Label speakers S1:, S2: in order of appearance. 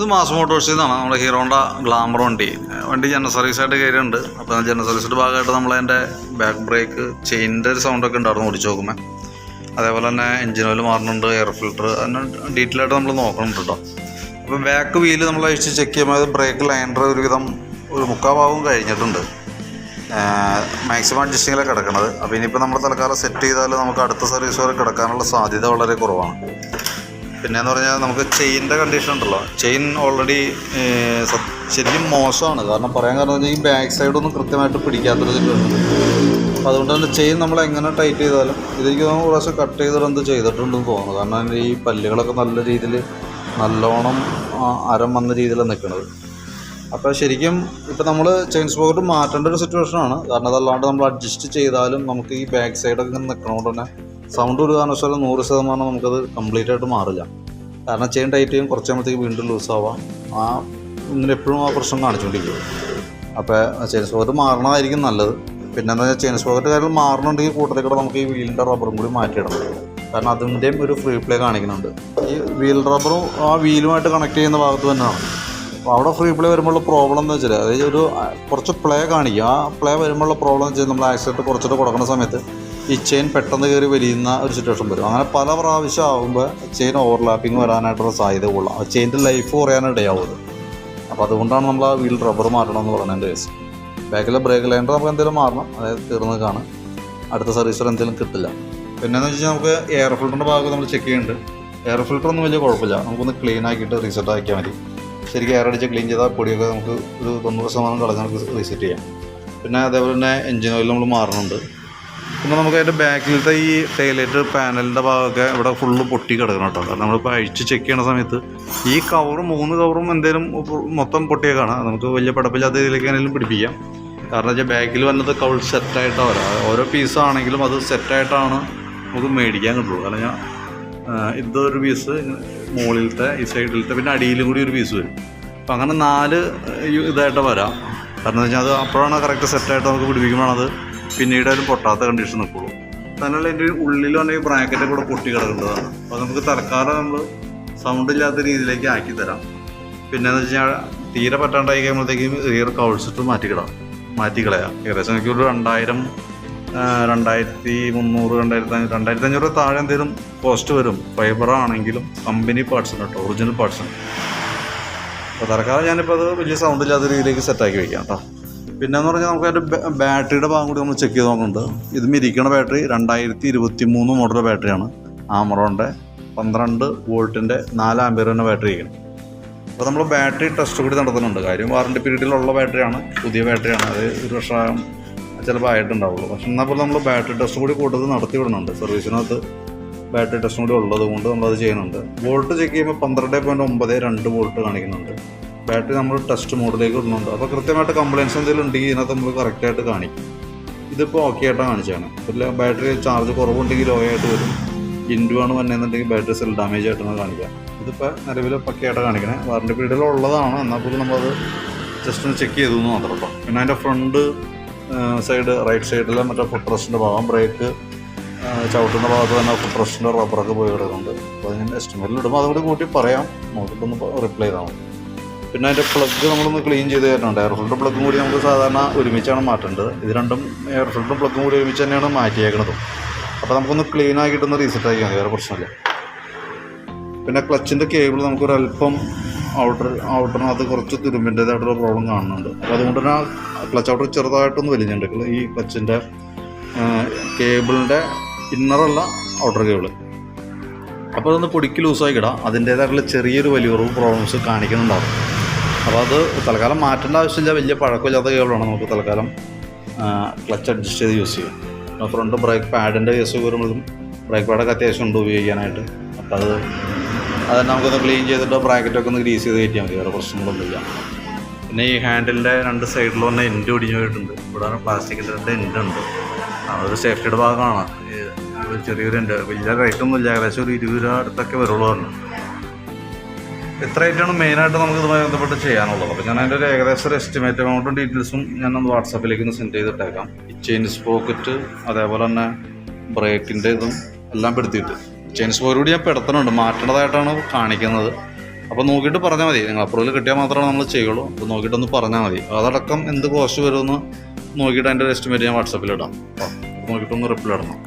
S1: ഇത് മാസ് മോട്ടോഴ്സിൽ നിന്നാണ് നമ്മുടെ ഹീറോണ്ട ഗ്ലാമർ വണ്ടി. വണ്ടി ജനറൽ സർവീസായിട്ട് കയറിയുണ്ട് അപ്പോൾ ജനറൽ സർവീസിന്റെ ഭാഗമായിട്ട് നമ്മൾ അതിന്റെ ബാക്ക് ബ്രേക്ക് ചെയിനിന്റെ ഒരു സൗണ്ടൊക്കെ ഉണ്ടായിരുന്നു ഓടിച്ച് നോക്കുമ്പോൾ അതേപോലെ തന്നെ എഞ്ചിൻ ഓയിൽ മാറുന്നുണ്ട് എയർ ഫിൽറ്റർ അതിന് ഡീറ്റെയിൽ ആയിട്ട് നമ്മൾ നോക്കണം കേട്ടോ അപ്പോൾ ബാക്ക് വീൽ നമ്മൾ അഴിച്ച് ചെക്ക് ചെയ്യുമ്പോൾ ബ്രേക്ക് ലൈനർ ഒരുവിധം ഒരു മുക്കാൽ ഭാഗവും കഴിഞ്ഞിട്ടുണ്ട്. മാക്സിമം അഡ്ജസ്റ്റിങ്ങിലാണ് കിടക്കുന്നത് അപ്പോൾ ഇനിയിപ്പോൾ നമ്മൾ തൽക്കാലം സെറ്റ് ചെയ്താൽ നമുക്ക് അടുത്ത സർവീസ് വരെ കിടക്കാനുള്ള സാധ്യത വളരെ കുറവാണ്. പിന്നെന്ന് പറഞ്ഞാൽ നമുക്ക് ചെയിന്റെ കണ്ടീഷൻ ഉണ്ടല്ലോ. ചെയിൻ ഓൾറെഡി ശരിക്കും മോശമാണ്. കാരണം പറയാൻ കാരണം വെച്ചാൽ ഈ ബാക്ക് സൈഡൊന്നും കൃത്യമായിട്ട് പിടിക്കാത്തൊരു സിറ്റുവേഷൻ അപ്പോൾ അതുകൊണ്ട് തന്നെ ചെയിൻ നമ്മൾ എങ്ങനെ ടൈറ്റ് ചെയ്താലും ഇതെനിക്ക് തോന്നുന്നു പ്രാവശ്യം കട്ട് ചെയ്തിട്ട് എന്ത് ചെയ്തിട്ടുണ്ടെന്ന് തോന്നുന്നു. കാരണം ഈ പല്ലുകളൊക്കെ നല്ല രീതിയിൽ നല്ലോണം അരം വന്ന രീതിയിലാണ് നിൽക്കുന്നത് അപ്പോൾ ശരിക്കും ഇപ്പോൾ നമ്മൾ ചെയിൻ സ്പോക്കറ്റ് മാറ്റേണ്ട ഒരു സിറ്റുവേഷനാണ് കാരണം അതല്ലാണ്ട് നമ്മൾ അഡ്ജസ്റ്റ് ചെയ്താലും നമുക്ക് ഈ ബാക്ക് സൈഡൊക്കെ ഇങ്ങനെ നിൽക്കണോണ്ട് തന്നെ സൗണ്ട് ഒരു കാരണവശാലും നൂറ് ശതമാനം നമുക്കത് കംപ്ലീറ്റ് ആയിട്ട് മാറില്ല. കാരണം ചെയിൻ ടൈറ്റ് ചെയ്യും കുറച്ച് കഴിയുമ്പോഴത്തേക്ക് വീണ്ടും ലൂസ് ആവാം. ആ ഇങ്ങനെ എപ്പോഴും ആ പ്രശ്നം കാണിച്ചുകൊണ്ടിരിക്കും അപ്പോൾ ചെയിൻ സ്പോക്കറ്റ് മാറണമായിരിക്കും നല്ലത്. പിന്നെ എന്താ വെച്ചാൽ ചെയിൻ സ്പോക്കറ്റ് കാര്യം മാറണമെങ്കിൽ കൂട്ടത്തിൽ നമുക്ക് ഈ വീലിന്റെ റബ്ബറും കൂടി മാറ്റിയിടണം. കാരണം അതിന്റെയും ഒരു ഫ്രീ പ്ലേ കാണിക്കുന്നുണ്ട്. ഈ വീൽ റബ്ബറും ആ വീലുമായിട്ട് കണക്ട് ചെയ്യുന്ന ഭാഗത്ത് തന്നെയാണ്. അപ്പോൾ അവിടെ ഫ്രീ പ്ലേ വരുമ്പോഴുള്ള പ്രോബ്ലം എന്ന് വെച്ചാൽ അതായത് ഒരു കുറച്ച് പ്ലേ കാണിക്കും. ആ പ്ലേ വരുമ്പോഴുള്ള പ്രോബ്ലം എന്ന് വെച്ചാൽ നമ്മൾ ആക്സിഡന്റ് കുറച്ചിട്ട് കൊടുക്കുന്ന സമയത്ത് ഈ ചെയിൻ പെട്ടെന്ന് കയറി വലിയുന്ന ഒരു സിറ്റുവേഷൻ വരും. അങ്ങനെ പല പ്രാവശ്യം ആകുമ്പോൾ ചെയിൻ ഓവർലാപ്പിംഗ് വരാനായിട്ടുള്ള സാധ്യത കൂടുതലാണ് ആ ചെയിന്റെ ലൈഫ് കുറയാനിടയാവും അത് അപ്പോൾ അതുകൊണ്ടാണ് നമ്മൾ ആ വീൽ റബ്ബർ മാറ്റണം എന്ന് പറയുന്നതിന്റെ കേസ് ബാക്കിലെ ബ്രേക്ക് ലൈനർ നമുക്ക് എന്തെങ്കിലും മാറണം. അതായത് തീർന്നു കാണും അടുത്ത സർവീസിൽ എന്തെങ്കിലും കിട്ടില്ല. പിന്നെന്ന് വെച്ച് കഴിഞ്ഞാൽ നമുക്ക് എയർ ഫിൽറ്ററിന്റെ ഭാഗം നമ്മൾ ചെക്ക് ചെയ്യുന്നുണ്ട് എയർ ഫിൽറ്റർ ഒന്നും വലിയ കുഴപ്പമില്ല. നമുക്കൊന്ന് ക്ലീൻ ആക്കിയിട്ട് റീസെറ്റ് ആക്കിയാൽ മതി. ശരിക്കും എയർ അടിച്ച് ക്ലീൻ ചെയ്താൽ പൊടിയൊക്കെ നമുക്ക് ഒരു തൊണ്ണൂറ് ശതമാനം കളഞ്ഞ് നമുക്ക് റീസെറ്റ് ചെയ്യാം. പിന്നെ അതേപോലെ തന്നെ എഞ്ചിൻ ഓയിൽ നമ്മൾ മാറുന്നുണ്ട് പിന്നെ നമുക്ക് അതിന്റെ ബാക്കിലത്തെ ഈ ടൈലൈറ്റ് പാനലിന്റെ ഭാഗമൊക്കെ ഇവിടെ ഫുള്ള് പൊട്ടി കിടക്കണം കേട്ടോ. കാരണം നമ്മളിപ്പോൾ അഴിച്ച് ചെക്ക് ചെയ്യണ സമയത്ത് ഈ കവറും മൂന്ന് കവറും എന്തെങ്കിലും മൊത്തം പൊട്ടിയേക്കാണ്. നമുക്ക് വലിയ പടപ്പില്ലാത്ത രീതിയിലേക്ക് ആണെങ്കിലും പിടിപ്പിക്കാം. കാരണം വെച്ചാൽ ബാക്കിൽ വന്നത് കൗൾ സെറ്റായിട്ടാണ് വരാം ഓരോ പീസാണെങ്കിലും അത് സെറ്റായിട്ടാണ് നമുക്ക് മേടിക്കാൻ കിട്ടുള്ളൂ. കാരണം ഞാൻ ഇതൊരു പീസ് മുകളിലത്തെ ഈ സൈഡിലത്തെ പിന്നെ അടിയിലും കൂടി ഒരു പീസ് വരും. അപ്പം അങ്ങനെ നാല് ഇതായിട്ട് വരാം. കാരണം എന്ന് വെച്ചാൽ അത് അപ്പോഴാണ് കറക്റ്റ് സെറ്റായിട്ട് നമുക്ക് പിടിപ്പിക്കുമ്പോഴാണ് അത് പിന്നീട് പൊട്ടാത്ത കണ്ടീഷൻ നിൽക്കുള്ളൂ. തന്നെയല്ല എന്റെ ഉള്ളിൽ വന്ന ഈ ബ്രാക്കറ്റ് കൂടെ പൊട്ടി കിടക്കേണ്ടതാണ് അപ്പോൾ നമുക്ക് തൽക്കാലം നമ്മൾ സൗണ്ട് ഇല്ലാത്ത രീതിയിലേക്ക് ആക്കി തരാം. പിന്നെന്ന് വെച്ച് കഴിഞ്ഞാൽ തീരെ പറ്റാണ്ടായി കഴിയുമ്പോഴത്തേക്കും റിയർ കൗൾസിട്ട് മാറ്റിക്കിടാം. മാറ്റിക്കളയാം. ഏകദേശം എനിക്ക് ഒരു രണ്ടായിരം രണ്ടായിരത്തി മുന്നൂറ് രണ്ടായിരത്തി രണ്ടായിരത്തി അഞ്ഞൂറ് താഴെ എന്തെങ്കിലും കോസ്റ്റ് വരും. ഫൈബർ ആണെങ്കിലും കമ്പനി പാർട്സിന് കേട്ടോ ഒറിജിനൽ പാർട്സിന് അപ്പോൾ തൽക്കാലം ഞാനിപ്പോൾ അത് വലിയ സൗണ്ട് ഇല്ലാത്ത രീതിയിലേക്ക് സെറ്റാക്കി വയ്ക്കാം കേട്ടോ. പിന്നെന്ന് പറഞ്ഞാൽ നമുക്ക് അതിന്റെ ബാറ്ററിയുടെ ഭാഗം കൂടി നമ്മൾ ചെക്ക് ചെയ്ത് നോക്കുന്നുണ്ട്. ഇത് മിരിക്കണ ബാറ്ററി രണ്ടായിരത്തി ഇരുപത്തി മൂന്ന് മോഡൽ ബാറ്ററിയാണ്. ആമറോണിന്റെ പന്ത്രണ്ട് വോൾട്ടിന്റെ നാല് ആംബിയറിന്റെ ബാറ്ററി ഇരിക്കണം. അപ്പോൾ നമ്മൾ ബാറ്ററി ടെസ്റ്റ് കൂടി നടത്തുന്നുണ്ട്. കാര്യം വാറണ്ടി പീരീഡിലുള്ള ബാറ്ററിയാണ്. പുതിയ ബാറ്ററിയാണ്. അത് ഒരു വർഷം ചിലപ്പോൾ ആയിട്ടുണ്ടാവുള്ളൂ. പക്ഷെ എന്നാൽ പോലും നമ്മൾ ബാറ്ററി ടെസ്റ്റ് കൂടി കൂടുതൽ നടത്തി വിടുന്നുണ്ട്. സർവീസിനകത്ത് ബാറ്ററി ടെസ്റ്റും കൂടി ഉള്ളത് കൊണ്ട് നമ്മളത് ചെയ്യുന്നുണ്ട്. വോൾട്ട് ചെക്ക് ചെയ്യുമ്പോൾ പന്ത്രണ്ട് പോയിന്റ് ഒമ്പത് രണ്ട് വോൾട്ട് കാണിക്കുന്നുണ്ട്. ബാറ്ററി നമ്മൾ ടെസ്റ്റ് മോഡിലേക്ക് ഇടുന്നുണ്ട്. അപ്പോൾ കൃത്യമായിട്ട് കംപ്ലയിൻസ് എന്തെങ്കിലും ഉണ്ടെങ്കിൽ ഇതിനകത്ത് നമ്മൾ കറക്റ്റായിട്ട് കാണിക്കും. ഇതിപ്പോൾ ഓക്കെ ആയിട്ടാണ് കാണിച്ചാണ് ഇല്ല ബാറ്ററി ചാർജ് കുറവുണ്ടെങ്കിൽ ലോ ആയിട്ട് വരും. ഇൻഡു ആണ് വന്നതെന്നുണ്ടെങ്കിൽ ബാറ്ററി സെൽ ഡാമേജ് ആയിട്ടാണ് കാണിക്കുക. ഇതിപ്പോൾ നിലവിൽ പക്കയായിട്ട് കാണിക്കണേ. വാറണ്ടി പീരീഡിൽ ഉള്ളതാണ്. എന്നാൽ പോലും നമ്മളത് ജസ്റ്റ് ഒന്ന് ചെക്ക് ചെയ്തു എന്ന് മാത്രം കേട്ടോ പിന്നെ അതിന്റെ ഫ്രണ്ട് സൈഡ് റൈറ്റ് സൈഡിലെ മറ്റേ ഫുട്രസ്റ്റിന്റെ ഭാഗം ബ്രേക്ക് ചവിട്ടുന്ന ഭാഗത്ത് തന്നെ ഫുട്രസ്റ്റിന്റെ റബ്ബറൊക്കെ പോയി കിടക്കുന്നുണ്ട്. അപ്പോൾ അതിന്റെ എസ്റ്റിമേറ്റിൽ ഇടുമ്പോൾ അതുകൂടി കൂട്ടി പറയാം. നോക്കിയിട്ടൊന്ന് റിപ്ലൈ ചെയ്താൽ മതി. പിന്നെ അതിന്റെ പ്ലഗ് നമ്മളൊന്ന് ക്ലീൻ ചെയ്ത് തരണുണ്ട് എയർ ഫിൽറ്റർ പ്ലഗും കൂടി നമുക്ക് സാധാരണ ഒരുമിച്ചാണ് മാറ്റേണ്ടത്. ഇത് രണ്ടും എയർ ഫിൽറ്ററും പ്ലഗും കൂടി ഒരുമിച്ച് തന്നെയാണ് മാറ്റിയേക്കണതും. അപ്പോൾ നമുക്കൊന്ന് ക്ലീൻ ആക്കിയിട്ടൊന്ന് റീസെറ്റ് ആക്കിയാൽ വേറെ പ്രശ്നമില്ല. പിന്നെ ക്ലച്ചിന്റെ കേബിൾ നമുക്കൊരല്പം ഔട്ടർ ഔട്ടറിനകത്ത് കുറച്ച് തുരുമ്പിന്റേതായിട്ടുള്ള പ്രോബ്ലം കാണുന്നുണ്ട്. അപ്പോൾ അതുകൊണ്ട് തന്നെ ക്ലച്ച് ഔട്ടർ ചെറുതായിട്ടൊന്ന് വലിഞ്ഞിട്ടുണ്ട്. ഈ ക്ലച്ചിന്റെ കേബിളിന്റെ ഇന്നറല്ല ഔട്ടർ കേബിൾ അപ്പോൾ അതൊന്ന് പൊടിക്ക് ലൂസായി കിടാം. അതിന്റേതായിട്ടുള്ള ചെറിയൊരു വലിയ പ്രോബ്ലംസ് കാണിക്കുന്നുണ്ടാവും. അപ്പോൾ അത് തൽക്കാലം മാറ്റേണ്ട ആവശ്യമില്ല. വലിയ പഴക്കമില്ലാത്ത കേബിളാണ് നമുക്ക് തൽക്കാലം ക്ലച്ച് അഡ്ജസ്റ്റ് ചെയ്ത് യൂസ് ചെയ്യാം. ഫ്രണ്ട് ബ്രേക്ക് പാഡിന്റെ കേസ് വരുമ്പോഴും ബ്രേക്ക് പാഡൊക്കെ അത്യാവശ്യം ഉണ്ട് ഉപയോഗിക്കാനായിട്ട്. അപ്പോൾ അത് അത് നമുക്കൊന്ന് ക്ലീൻ ചെയ്തിട്ട് ബ്രാക്കറ്റൊക്കെ ഒന്ന് ഗ്രീസ് ചെയ്ത് കയറ്റിയാൽ മതി. വേറെ പ്രശ്നങ്ങളൊന്നുമില്ല. പിന്നെ ഈ ഹാൻഡിലിന്റെ രണ്ട് സൈഡിൽ വന്ന എൻഡ് ഒടിഞ്ഞു പോയിട്ടുണ്ട്. ഇവിടെ പ്ലാസ്റ്റിക്കിന്റെ രണ്ട് എൻഡ് ഉണ്ട്. അതൊരു സേഫ്റ്റിയുടെ ഭാഗമാണ്. ചെറിയൊരു എൻഡ് വലിയ റേറ്റൊന്നും ഇല്ല ഏകദേശം ഒരു ഇരുപത് രൂപ അടുത്തൊക്കെ വരുള്ളൂ പറഞ്ഞു. ഇത്ര ഐറ്റമാണ് മെയിനായിട്ട് നമുക്ക് ഇതുമായി ബന്ധപ്പെട്ട് ചെയ്യാനുള്ളത്. അപ്പോൾ ഞാൻ അതിന്റെ ഒരു ഏകദേശം ഒരു എസ്റ്റിമേറ്റ് എമൗണ്ടും ഡീറ്റെയിൽസും ഞാൻ ഒന്ന് വാട്സാപ്പിലേക്ക് ഒന്ന് സെൻഡ് ചെയ്തിട്ടേക്കാം. ഈ ചെയിൻ സ്പോക്കറ്റ് അതേപോലെ തന്നെ ബ്രേക്കിന്റെ ഇതും എല്ലാം പെടുത്തിയിട്ട്. ചെയിൻസ് പോക്കറ്റ് ഞാൻ പെടുത്തണുണ്ട്. മാറ്റേണ്ടതായിട്ടാണ് കാണിക്കുന്നത്. അപ്പോൾ നോക്കിയിട്ട് പറഞ്ഞാൽ മതി. നിങ്ങൾ അപ്രൂവൽ കിട്ടിയാൽ മാത്രമേ നമ്മൾ ചെയ്യുള്ളൂ. അപ്പോൾ നോക്കിയിട്ടൊന്ന് പറഞ്ഞാൽ മതി. അതടക്കം എന്ത് കോസ്റ്റ് വരുമെന്ന് നോക്കിയിട്ട് അതിന്റെ ഒരു എസ്റ്റിമേറ്റ് ഞാൻ വാട്സപ്പിലിടാം അപ്പോൾ നോക്കിയിട്ടൊന്ന് റിപ്ലൈ ഇടണം.